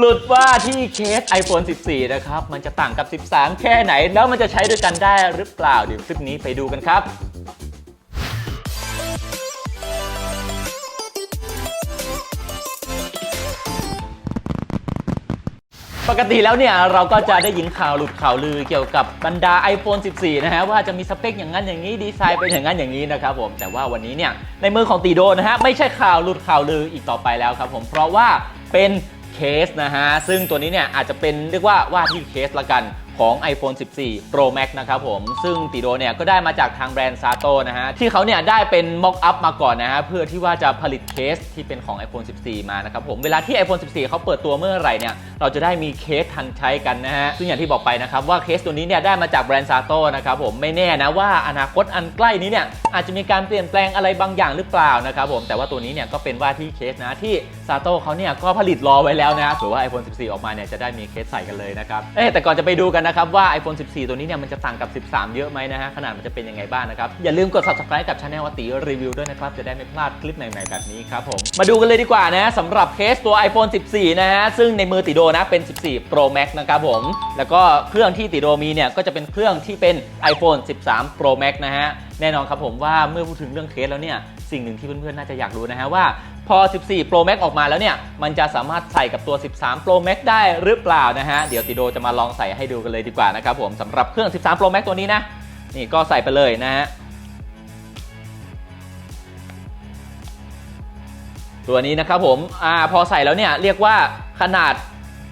หลุดว่าที่เคส iPhone 14 นะครับ มันจะต่างกับ 13 แค่ไหน แล้วมันจะใช้ด้วยกันได้หรือเปล่า เดี๋ยวคลิปนี้ไปดูกันครับ ปกติแล้วเนี่ย เราก็จะได้ยินข่าวหลุดข่าวลือเกี่ยวกับบรรดา iPhone 14 นะฮะ ว่าจะมีสเปคอย่างนั้นอย่างนี้ดีไซน์เป็นอย่างนั้นอย่างนี้นะครับผมแต่ว่าวันนี้เนี่ยในมือของตีโดนะฮะไม่ใช่ข่าวหลุดข่าวลืออีกต่อไปแล้วครับผมเพราะว่าเป็น เคสนะฮะซึ่งตัวนี้เนี่ยอาจจะเป็นเรียกว่าว่าที่เคสละกัน ของ iPhone 14 Pro Max นะครับผม ซึ่งติโดเนี่ยก็ได้มาจากทางแบรนด์ซาโตนะฮะ ที่เขาเนี่ยได้เป็น mock up มาก่อนนะฮะ เพื่อที่ว่าจะผลิตเคสที่เป็นของ iPhone 14 มานะครับผม เวลาที่ iPhone 14 เขาเปิดตัวเมื่อไหร่เนี่ย เราจะได้มีเคสทันใช้กันนะฮะ ซึ่งอย่างที่บอกไปนะครับว่าเคสตัวนี้เนี่ยได้มาจากแบรนด์ซาโตนะครับผมไม่แน่นะว่าอนาคตอันใกล้นี้เนี่ยอาจจะมีการเปลี่ยนแปลงอะไรบางอย่างหรือเปล่านะครับผมแต่ว่าตัวนี้เนี่ยก็เป็นว่าที่เคสนะที่ซาโตเขาเนี่ยก็ผลิตรอไว้แล้วนะเผื่อว่า iPhone 14 ออกมาเนี่ยจะได้มีเคสใส่กันเลยนะครับเอ๊แต่ก่อนจะไปดูกันนะครับว่า iPhone 14 ตัวนี้เนี่ยมันจะต่างกับ 13 เยอะไหมนะฮะขนาดมันจะเป็นยังไงบ้างนะครับ อย่าลืมกด subscribe กับช anel อติรีวิวด้วยนะครับ จะได้ไม่พลาดคลิปใหม่ๆแบบนี้ครับผมมาดูกันเลยดีกว่านะสำหรับเคสตัว iPhone 14 นะฮะซึ่งในมือติโดนะเป็น 14 Pro Max นะครับผมแล้วก็เครื่องที่ติโดมีเนี่ยก็จะเป็นเครื่องที่เป็น iPhone 13 Pro Max นะฮะแน่นอนครับผมว่าเมื่อพูดถึงเรื่องเคสแล้วเนี่ยสิ่งหนึ่งที่เพื่อนๆน่าจะอยากรู้นะฮะว่า พอ 14 Pro Max ออกมาแล้วเนี่ย มันจะสามารถใส่กับตัว 13 Pro Max ได้หรือเปล่านะฮะ เดี๋ยวติโดจะมาลองใส่ให้ดูกันเลยดีกว่านะครับผมสำหรับเครื่อง 13 Pro Max ตัวนี้นะ นี่ก็ใส่ไปเลยนะฮะ ตัวนี้นะครับผมอ่าพอใส่แล้วเนี่ยเรียกว่าขนาด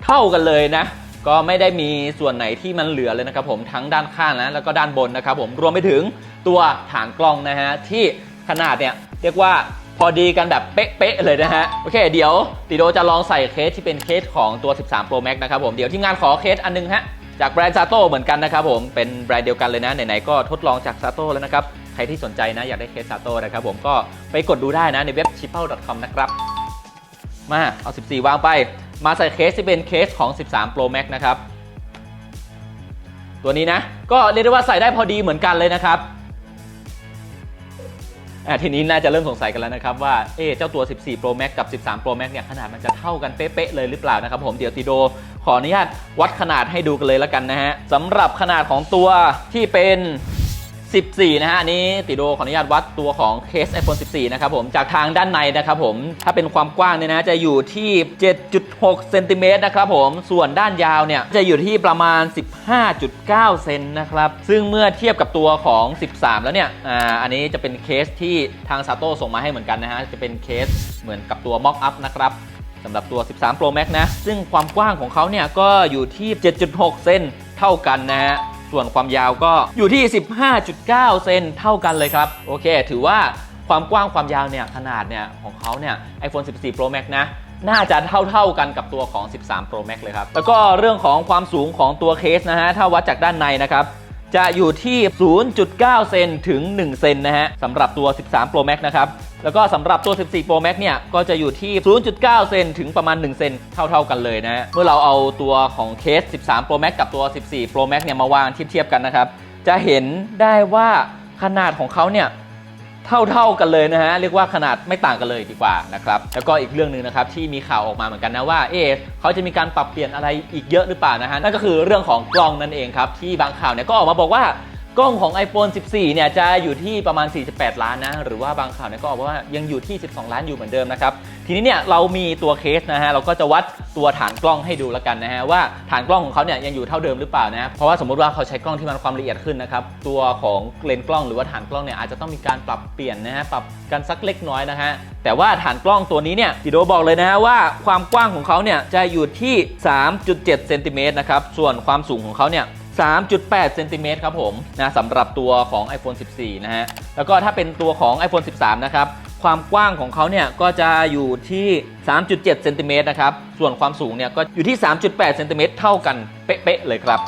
เท่ากันเลยนะ ก็ไม่ได้มีส่วนไหนที่มันเหลือเลยนะครับผมทั้งด้านข้างนะแล้วก็ด้านบนนะครับผมรวมไปถึงตัวฐานกล้องนะฮะที่ขนาดเนี่ยเรียกว่า พอดีกันแบบเป๊ะๆเลยนะฮะ โอเค เดี๋ยวติโดจะลองใส่เคสที่เป็นเคสของตัว 13 Pro Max นะครับผม เดี๋ยวทีมงานขอเคสอันนึงฮะ จากแบรนด์ซาโต้เหมือนกันนะครับผม เป็นแบรนด์เดียวกันเลยนะ ไหนๆก็ทดลองจากซาโต้แล้วนะครับ ใครที่สนใจนะอยากได้เคสซาโต้นะครับผมก็ไปกดดูได้นะในเว็บ c h i p p l e c o m นะครับ มาเอา 14 วางไป มาใส่เคสที่เป็นเคสของ 13 Pro Max นะครับ ตัวนี้นะ ก็เรียกได้ว่าใส่ได้พอดีเหมือนกันเลยนะครับ อะทีนี้น่าจะเริ่มสงสัยกันแล้วนะครับว่าเอ๊ะเจ้าตัว 14 Pro Max กับ 13 Pro Max เนี่ยขนาดมันจะเท่ากันเป๊ะๆเลยหรือเปล่านะครับผมเดี๋ยวติโดขออนุญาตวัดขนาดให้ดูกันเลยแล้วกันนะฮะสำหรับขนาดของตัวที่เป็น 14 นะฮะอันนี้ติโดขออนุญาตวัดตัวของเคส iPhone 14 นะครับผม จากทางด้านในนะครับผม ถ้าเป็นความกว้างเนี่ยนะ จะอยู่ที่ 7.6 เซนติเมตรนะครับผม ส่วนด้านยาวเนี่ย จะอยู่ที่ประมาณ 15.9 เซนนะครับ ซึ่งเมื่อเทียบกับตัวของ 13 แล้วเนี่ย อ่า อันนี้จะเป็นเคสที่ทางซาโต้ส่งมาให้เหมือนกันนะฮะ จะเป็นเคสเหมือนกับตัว mock up นะครับสำหรับตัว 13 Pro Max นะ ซึ่งความกว้างของเขาเนี่ยก็อยู่ที่ 7.6 เซนเท่ากันนะฮะ ส่วนความยาวก็อยู่ที่ 15.9 เซนเท่ากันเลยครับ โอเค ถือว่าความกว้างความยาวเนี่ยขนาดเนี่ยของเขาเนี่ย iPhone 14 Pro Max นะน่าจะเท่าๆกันกับตัวของ 13 Pro Max เลยครับ แล้วก็เรื่องของความสูงของตัวเคสนะฮะ ถ้าวัดจากด้านในนะครับ จะอยู่ที่ 0.9 เซนถึง 1 เซนนะฮะสำหรับตัว 13 Pro Max นะครับ แล้วก็สำหรับตัว 14 Pro Max เนี่ย ก็จะอยู่ที่ 0.9 เซนถึงประมาณ 1 เซนเท่าๆกันเลยนะฮะเมื่อเราเอาตัวของเคส 13 Pro Max กับตัว 14 Pro Max เนี่ยมาวางเทียบๆกันนะครับ จะเห็นได้ว่าขนาดของเขาเนี่ย เท่าๆกันเลยนะฮะเรียกว่าขนาดไม่ต่างกันเลยดีกว่านะครับแล้วก็อีกเรื่องหนึ่งนะครับที่มีข่าวออกมาเหมือนกันนะว่าเอ๊เขาจะมีการปรับเปลี่ยนอะไรอีกเยอะหรือเปล่านะฮะนั่นก็คือเรื่องของกล้องนั่นเองครับที่บางข่าวเนี่ยก็ออกมาบอกว่า กล้องของ iPhone 14 เนี่ยจะอยู่ที่ประมาณ 48 ล้านนะ หรือว่าบางข่าวเนี่ยก็ออกว่ายังอยู่ที่ 12 ล้านอยู่เหมือนเดิมนะครับ ทีนี้เนี่ยเรามีตัวเคสนะฮะ เราก็จะวัดตัวฐานกล้องให้ดูแล้วกันนะฮะ ว่าฐานกล้องของเขาเนี่ยยังอยู่เท่าเดิมหรือเปล่านะ เพราะว่าสมมติว่าเขาใช้กล้องที่มันความละเอียดขึ้นนะครับ ตัวของเลนส์กล้องหรือว่าฐานกล้องเนี่ยอาจจะต้องมีการปรับเปลี่ยนนะฮะ ปรับกันสักเล็กน้อยนะฮะ แต่ว่าฐานกล้องตัวนี้เนี่ยดิโดบอกเลยนะฮะว่าความกว้างของเขาเนี่ยจะอยู่ที่ 3.7 เซนติเมตรนะครับ ส่วนความสูงของเขาเนี่ย 3.8เซนติเมตรครับผมนะสำหรับตัวของ iPhone 14 นะฮะ แล้วก็ถ้าเป็นตัวของ iPhone 13 นะครับ ความกว้างของเขาเนี่ยก็จะอยู่ที่ 3.7เซนติเมตรนะครับ ส่วนความสูงเนี่ยก็อยู่ที่ 3.8เซนติเมตรเท่ากันเป๊ะๆเลยครับ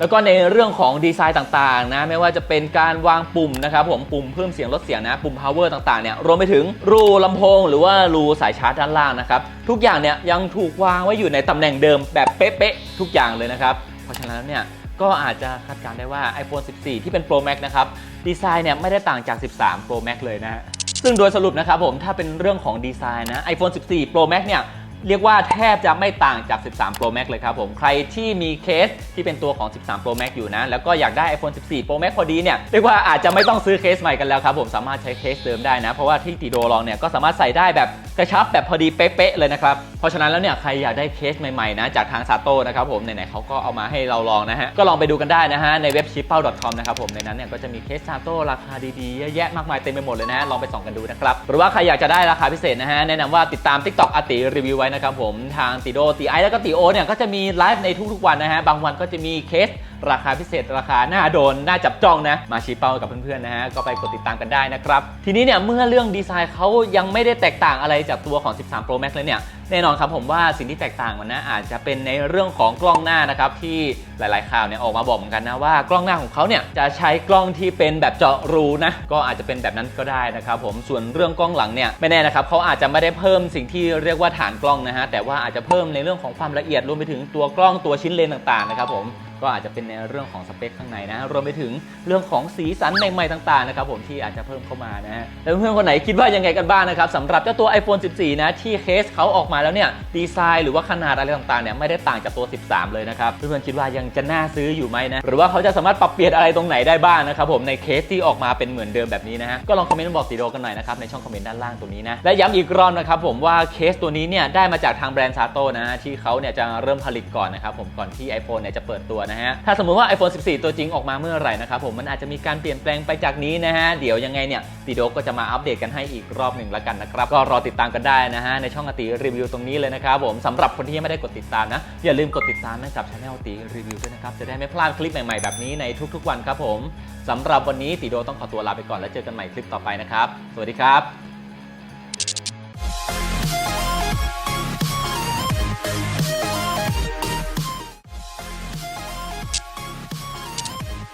แล้วก็ในเรื่องของดีไซน์ต่างๆนะ ไม่ว่าจะเป็นการวางปุ่มนะครับผมปุ่มเพิ่มเสียงลดเสียงนะ ปุ่ม power ต่างๆเนี่ย รวมไปถึงรูลำโพง หรือว่ารูสายชาร์จด้านล่างนะครับ ทุกอย่างเนี่ยยังถูกวางไว้อยู่ในตำแหน่งเดิมแบบเป๊ะๆทุกอย่างเลยนะครับ เพราะฉะนั้นเนี่ย ก็อาจจะคาดการณ์ได้ว่า iPhone 14 ที่เป็น Pro Max นะครับ ดีไซน์เนี่ยไม่ได้ต่างจาก 13 Pro Max เลยนะฮะซึ่งโดยสรุปนะครับผมถ้าเป็นเรื่องของดีไซน์นะ iPhone 14 Pro Max เนี่ย เรียกว่าแทบจะไม่ต่างจาก 13 Pro Max เลยครับผม ใครที่มีเคสที่เป็นตัวของ 13 Pro Max อยู่นะ แล้วก็อยากได้ iPhone 14 Pro Max พอดีเนี่ย เรียกว่าอาจจะไม่ต้องซื้อเคสใหม่กันแล้วครับผม สามารถใช้เคสเดิมได้นะ เพราะว่าที่ติโดลองเนี่ยก็สามารถใส่ได้แบบกระชับแบบพอดีเป๊ะๆเลยนะครับ เพราะฉะนั้นแล้วเนี่ยใครอยากได้เคสใหม่ๆนะจากทางซาโต้นะครับผมไหนๆเขาก็เอามาให้เราลองนะฮะ ก็ลองไปดูกันได้นะฮะในเว็บ c h i p p a c o m นะครับผมในนั้นเนี่ยก็จะมีเคสซาโต้ราคาดีๆเยอะแยะมากมายเต็มไปหมดเลยนะฮะลองไปส่องกันดูนะครับหรือว่าใครอยากจะได้ราคาพิเศษนะฮะแนะนำว่าติดตาม TikTok อาติรีวิวไว้นะครับผมทางติโดตีไอแล้วก็ติโอเนี่ยก็จะมีไลฟ์ในทุกๆวันนะฮะ บางวันก็จะมีเคสราคาพิเศษราคาหน้าโดนหน้าจับจ้องนะ มาชี้เป้ากับเพื่อนๆนะฮะ ก็ไปกดติดตามกันได้นะครับ ทีนี้เนี่ยเมื่อเรื่องดีไซน์เขายังไม่ได้แตกต่างอะไรจากตัวของ 13 Pro Max เลยเนี่ยแน่นอนครับผมว่าสิ่งที่แตกต่างมันนะอาจจะเป็นในเรื่องของกล้องหน้านะครับที่หลายๆข่าวเนี่ยออกมาบอกเหมือนกันนะว่ากล้องหน้าของเขาเนี่ยจะใช้กล้องที่เป็นแบบเจาะรูนะก็อาจจะเป็นแบบนั้นก็ได้นะครับผมส่วนเรื่องกล้องหลังเนี่ยไม่แน่นะครับเขาอาจจะไม่ได้เพิ่มสิ่งที่เรียกว่าฐานกล้องนะฮะแต่ว่าอาจจะเพิ่มในเรื่องของความละเอียดรวมไปถึงตัวกล้องตัวชิ้นเลนต่างๆนะครับผม ก็อาจจะเป็นในเรื่องของสเปคข้างในนะ รวมไปถึงเรื่องของสีสันใหม่ๆต่างๆนะครับผมที่อาจจะเพิ่มเข้ามานะฮะแล้วเพื่อนๆคนไหนคิดว่ายังไงกันบ้างนะครับสำหรับเจ้าตัว iPhone 14 นะ ที่เคสเขาออกมาแล้วเนี่ยดีไซน์หรือว่าขนาดอะไรต่างๆเนี่ยไม่ได้ต่างจากตัว 13 เลยนะครับเพื่อนๆคิดว่ายังจะน่าซื้ออยู่ไหมนะหรือว่าเขาจะสามารถปรับเปลี่ยนอะไรตรงไหนได้บ้างนะครับผมในเคสที่ออกมาเป็นเหมือนเดิมแบบนี้นะฮะก็ลองคอมเมนต์บอกติโดกันหน่อยนะครับในช่องคอมเมนต์ด้านล่างตรงนี้นะและย้ำอีกรอบนะครับผมว่าเคสตัวนี้เนี่ยได้มาจากทางแบรนด์ซาโตนะที่เขาเนี่ยจะเริ่มผลิตก่อนนะครับผมก่อนที่ iPhone เนี่ยจะเปิดตัวนะฮะ ถ้าสมมติว่า iPhone 14 ตัวจริงออกมาเมื่อไหร่นะครับผมมันอาจจะมีการเปลี่ยนแปลงไปจากนี้นะฮะ เดี๋ยวยังไงเนี่ยติโดก็จะมาอัปเดตกันให้อีกรอบหนึ่งแล้วกันนะครับ ก็รอติดตามกันได้นะฮะในช่องอติรีวิวตรงนี้เลยนะครับผมสำหรับคนที่ยังไม่ได้กดติดตามนะอย่าลืมกดติดตามให้กับช anel ติรีวิวด้วยนะครับจะได้ไม่พลาดคลิปใหม่ๆแบบนี้ในทุกๆ วันครับผมสำหรับวันนี้ติโดต้องขอตัวลาไปก่อนแล้วเจอกันใหม่คลิปต่อไปนะครับสวัสดีครับ